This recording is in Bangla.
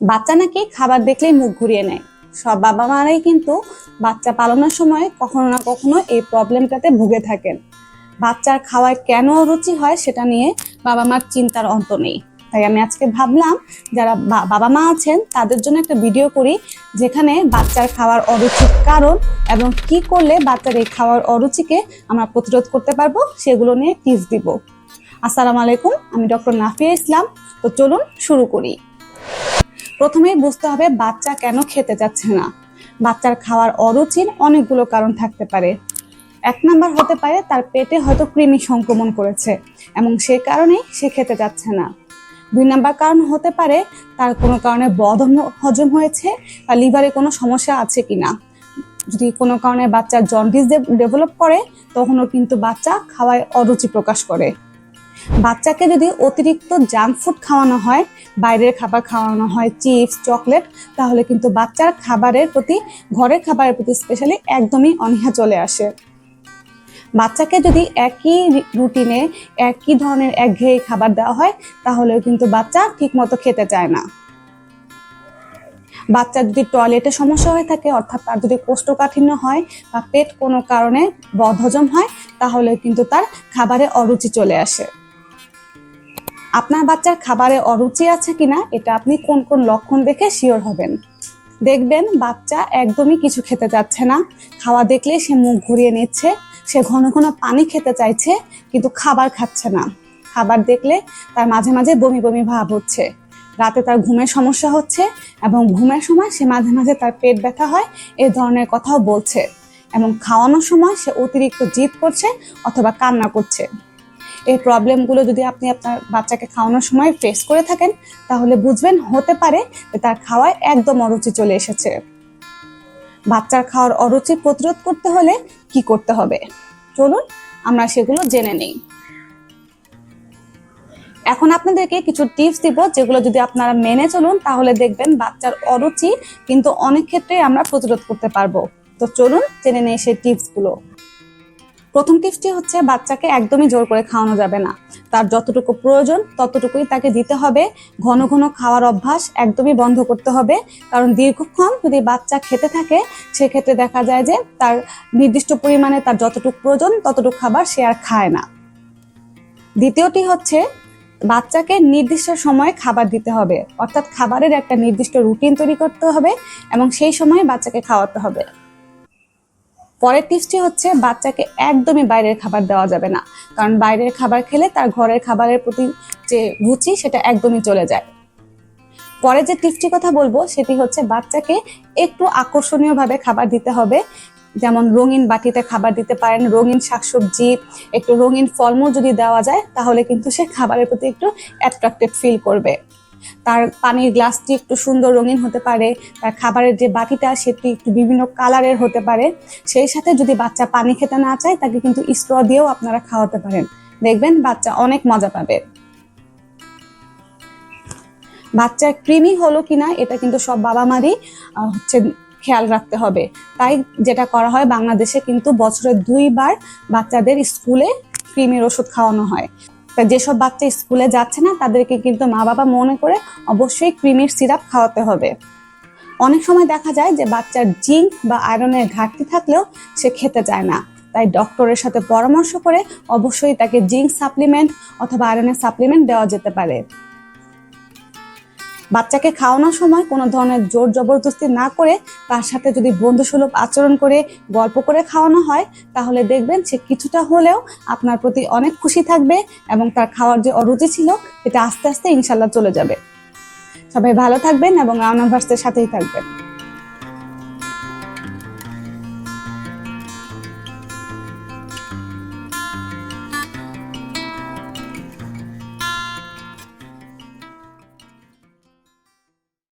বাচ্চা নাকি খাবার দেখলেই মুখ ঘুরিয়ে নেয়। সব বাবা মারাই কিন্তু বাচ্চা পালনের সময় কখনো না কখনো এই প্রবলেমটাতে ভুগে থাকেন। বাচ্চার খাওয়ায় কেন রুচি হয় সেটা নিয়ে বাবা মার চিন্তার অন্ত নেই। তাই আমি আজকে ভাবলাম, যারা বাবা মা আছেন, তাদের জন্য একটা ভিডিও করি, যেখানে বাচ্চার খাওয়ার অরুচির কারণ এবং কি করলে বাচ্চার এই খাওয়ার অরুচিকে আমরা প্রতিরোধ করতে পারব, সেগুলো নিয়ে টিপস দিব। আসসালামু আলাইকুম, আমি ডক্টর নাফিয়া ইসলাম। তো চলুন শুরু করি। প্রথমেই বুঝতে হবে বাচ্চা কেন খেতে যাচ্ছে না। বাচ্চার খাওয়ার অরুচির অনেকগুলো কারণ থাকতে পারে। এক নাম্বার হতে পারে তার পেটে হয়তো কৃমি সংক্রমণ করেছে এবং সে কারণে সে খেতে যাচ্ছে না। দুই নাম্বার কারণ হতে পারে তার কোনো কারণে বদ হজম হয়েছে বা লিভারে কোনো সমস্যা আছে কিনা। যদি কোনো কারণে বাচ্চার জন্ডিস ডেভেলপ করে, তখনও কিন্তু বাচ্চা খাওয়ায় অরুচি প্রকাশ করে। বাচ্চাকে যদি অতিরিক্ত জাঙ্ক ফুড খাওয়ানো হয়, বাইরের খাবার খাওয়ানো হয়, চিপস, চকলেট, তাহলে কিন্তু বাচ্চার খাবারের প্রতি, ঘরের খাবারের প্রতি স্পেশালি একদমই অনীহা চলে আসে। বাচ্চাকে যদি একই রুটিনে একই ধরনের একঘেয়ে খাবার দেওয়া হয়, তাহলেও কিন্তু বাচ্চা ঠিকমতো খেতে চায় না। বাচ্চার যদি টয়লেটে সমস্যা হয়ে থাকে, অর্থাৎ তার যদি কোষ্ঠকাঠিন্য হয় বা পেট কোনো কারণে বদহজম হয়, তাহলে কিন্তু তার খাবারে অরুচি চলে আসে। আপনার বাচ্চার খাবারে অরুচি আছে কিনা, এটা আপনি কোন কোন লক্ষণ দেখে শিওর হবেন। দেখবেন, বাচ্চা একদমই কিছু খেতে চাচ্ছে না। খাওয়া দেখলে সে মুখ ঘুরিয়ে নিচ্ছে, সে ঘন ঘন পানি খেতে চাইছে, কিন্তু খাবার খাচ্ছে না। খাবার দেখলে তার মাঝে মাঝে বমি বমি ভাব হচ্ছে। রাতে তার ঘুমের সমস্যা হচ্ছে এবং ঘুমের সময় সে মাঝে মাঝে তার পেট ব্যথা হয়, এ ধরনের কথাও বলছে। এবং খাওয়ানোর সময় সে অতিরিক্ত জিদ করছে অথবা কান্না করছে। এই প্রবলেমগুলো যদি আপনি আপনার বাচ্চাকে খাওয়ানোর সময় ফেস করে থাকেন, তাহলে বুঝবেন হতে পারে তার খাওয়ায় একদম অরুচি চলে এসেছে। বাচ্চার খাওয়ার অরুচি প্রতিরোধ করতে হলে কি করতে হবে? চলুন, আমরা সেগুলো জেনে নিই। এখন আপনাদেরকে কিছু টিপস দিব যেগুলো যদি আপনারা মেনে চলুন, তাহলে দেখবেন বাচ্চার অরুচি কিন্তু অনেক ক্ষেত্রে আমরা প্রতিরোধ করতে পারব। তো চলুন, জেনে নেই সেই টিপসগুলো প্রথম টিপসটি হচ্ছে বাচ্চাকে একদমই জোর করে খাওয়ানো যাবে না। তার যতটুকু প্রয়োজন, ততটুকুই তাকে দিতে হবে। ঘন ঘন খাওয়ার অভ্যাস একদমই বন্ধ করতে হবে। কারণ দীর্ঘক্ষণ যদি বাচ্চা খেতে থাকে, সেক্ষেত্রে দেখা যায় যে তার নির্দিষ্ট পরিমাণে তার যতটুকু প্রয়োজন, ততটুকু খাবার সে আর খায় না। দ্বিতীয়টি হচ্ছে বাচ্চাকে নির্দিষ্ট সময়ে খাবার দিতে হবে। অর্থাৎ খাবারের একটা নির্দিষ্ট রুটিন তৈরি করতে হবে এবং সেই সময়ে বাচ্চাকে খাওয়াতে হবে। পরের টিপসটি হচ্ছে বাচ্চাকে একদমই বাইরের খাবার দেওয়া যাবে না। কারণ বাইরের খাবার খেলে তার ঘরের খাবারের প্রতি যে রুচি, সেটা একদমই চলে যায়। পরে যে টিপসটি কথা বলব, সেটি হচ্ছে বাচ্চাকে একটু আকর্ষণীয়ভাবে খাবার দিতে হবে। যেমন রঙিন বাটিতে খাবার দিতে পারেন, রঙিন শাকসবজি, একটু রঙিন ফলমূল যদি দেওয়া যায়, তাহলে কিন্তু সে খাবারের প্রতি একটু অ্যাট্রাক্টেড ফিল করবে। তার পানির গ্লাসটি একটু সুন্দর রঙিন হতে পারে, তার খাবারের যে বাটিটা সেটি একটু বিভিন্ন কালারের হতে পারে। সেই সাথে যদি বাচ্চা পানি খেতে না চায়, তাকে কিন্তু স্ট্র দিয়েও আপনারা খাওয়াতে পারেন। দেখবেন বাচ্চা অনেক মজা পাবে। বাচ্চার কৃমি হলো কিনা, এটা কিন্তু সব বাবা মারই হচ্ছে খেয়াল রাখতে হবে। তাই যেটা করা হয়, বাংলাদেশে কিন্তু বছরে দুইবার বাচ্চাদের স্কুলে কৃমির ওষুধ খাওয়ানো হয়। তা যেসব বাচ্চা স্কুলে যাচ্ছে না, তাদেরকে কিন্তু মা বাবা মনে করে অবশ্যই ক্রিমের সিরাপ খাওয়াতে হবে। অনেক সময় দেখা যায় যে বাচ্চার জিঙ্ক বা আয়রনের ঘাটতি থাকলেও সে খেতে চায় না। তাই ডক্টরের সাথে পরামর্শ করে অবশ্যই তাকে জিঙ্ক সাপ্লিমেন্ট অথবা আয়রনের সাপ্লিমেন্ট দেওয়া যেতে পারে। বাচ্চাকে খাওয়ানোর সময় কোনো ধরনের জোর জবরদস্তি না করে তার সাথে যদি বন্ধুসুলভ আচরণ করে, গল্প করে খাওয়ানো হয়, তাহলে দেখবেন সে কিছুটা হলেও আপনার প্রতি অনেক খুশি থাকবে এবং তার খাওয়ার যে অরুচি ছিল, এটা আস্তে আস্তে ইনশাল্লাহ চলে যাবে। সবাই ভালো থাকবেন এবং রাউনাভার্সের সাথেই থাকবেন।